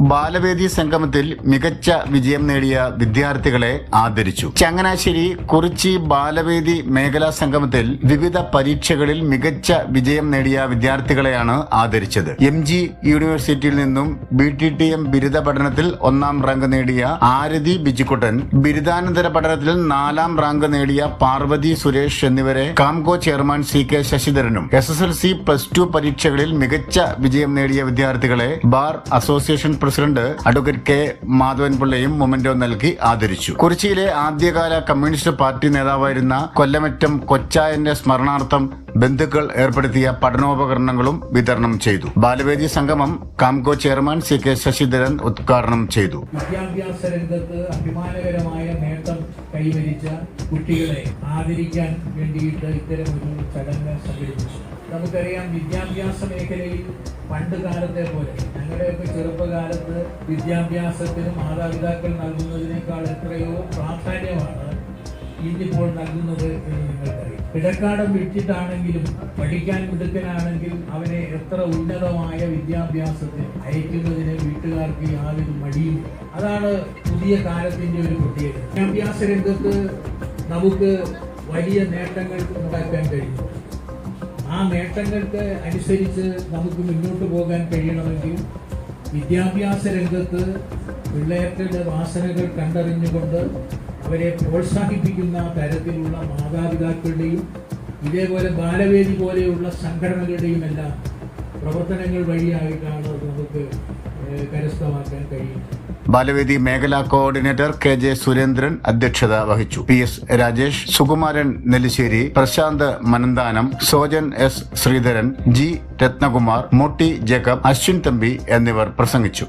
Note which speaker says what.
Speaker 1: ബാലവേദി സംഗമത്തിൽ മികച്ച വിജയം നേടിയ വിദ്യാർത്ഥികളെ ആദരിച്ചു. ചങ്ങനാശ്ശേരി കുറിച്ചി ബാലവേദി മേഖലാ സംഗമത്തിൽ വിവിധ പരീക്ഷകളിൽ മികച്ച വിജയം നേടിയ വിദ്യാർത്ഥികളെയാണ് ആദരിച്ചത്. എം ജി യൂണിവേഴ്സിറ്റിയിൽ നിന്നും ബി ടി ടി എം ബിരുദ പഠനത്തിൽ ഒന്നാം റാങ്ക് നേടിയ ആരതി ബിജിക്കുട്ടൻ ബിരുദാനന്തര പഠനത്തിൽ നാലാം റാങ്ക് നേടിയ പാർവതി സുരേഷ് എന്നിവരെ Kamco chairman C K ശശിധരനും S S L C plus two പരീക്ഷകളിൽ മികച്ച വിജയം നേടിയ വിദ്യാർത്ഥികളെ bar association president advocate K Madhavan പിള്ളയും memento നൽകി ആദരിച്ചു. കുറിച്ചിയിലെ ആദ്യകാല കമ്മ്യൂണിസ്റ്റ് പാർട്ടി നേതാവായിരുന്ന കൊല്ലമറ്റം കൊച്ചായന്റെ സ്മരണാർത്ഥം ബന്ധുക്കൾ ഏർപ്പെടുത്തിയ പഠനോപകരണങ്ങളും വിതരണം ചെയ്തു. ബാലവേദി സംഗമം Kamco chairman C K Sasidharan ഉദ്ഘാടനം ചെയ്തു.
Speaker 2: വിദ്യാഭ്യാസ രംഗത്ത് അഭിമാനകരമായ നേട്ടം കൈവരിച്ച കുട്ടികളെ ആദരിക്കാൻ വേണ്ടിയിട്ട് ഇത്തരം ഒരു ചടങ്ങ് സംഘടിപ്പിച്ചു. നമുക്കറിയാം വിദ്യാഭ്യാസ മേഖലയിൽ പണ്ട് കാലത്തെ പോലെ. ഞങ്ങളുടെയൊക്കെ ചെറുപ്പകാലത്ത് വിദ്യാഭ്യാസത്തിന് മാതാപിതാക്കൾ നൽകുന്നതിനേക്കാൾ എത്രയോ പ്രാധാന്യമാണ് ഇന്നിപ്പോൾ നൽകുന്നത് എന്ന് നിങ്ങൾക്കറിയാം. ഇടക്കാടം വിട്ടിട്ടാണെങ്കിലും പഠിക്കാൻ മിടുക്കനാണെങ്കിൽ അവനെ എത്ര ഉന്നതമായ വിദ്യാഭ്യാസത്തിന് അയക്കുന്നതിന് വീട്ടുകാർക്ക് യാതൊരു മടിയും അതാണ് പുതിയ കാലത്തിന്റെ ഒരു പ്രത്യേകത. വിദ്യാഭ്യാസ രംഗത്ത് നമുക്ക് വലിയ നേട്ടങ്ങൾ ഉണ്ടാക്കാൻ കഴിയും ആ നേട്ടങ്ങൾക്ക് അനുസരിച്ച് നമുക്ക് മുന്നോട്ട് പോകാൻ കഴിയണമെങ്കിൽ വിദ്യാഭ്യാസ രംഗത്ത് പിള്ളേരുടെ വാസനകൾ കണ്ടറിഞ്ഞുകൊണ്ട് അവരെ പ്രോത്സാഹിപ്പിക്കുന്ന തരത്തിലുള്ള മാതാപിതാക്കളുടെയും ഇതേപോലെ ബാലവേദി പോലെയുള്ള സംഘടനകളുടെയും എല്ലാം പ്രവർത്തനങ്ങൾ വഴിയായിട്ടാണ് നമുക്ക് കരസ്ഥമാക്കാൻ കഴിയുന്നത്.
Speaker 1: ബാലവേദി മേഖലാ കോർഡിനേറ്റർ കെ ജെ സുരേന്ദ്രൻ അധ്യക്ഷത വഹിച്ചു. P S Rajesh Sukumaran Nellissery Prashanth Mananthanam Sojan S Sreedharan G Ratnakumar Motty Jacob Ashwin Thampi എന്നിവർ പ്രസംഗിച്ചു.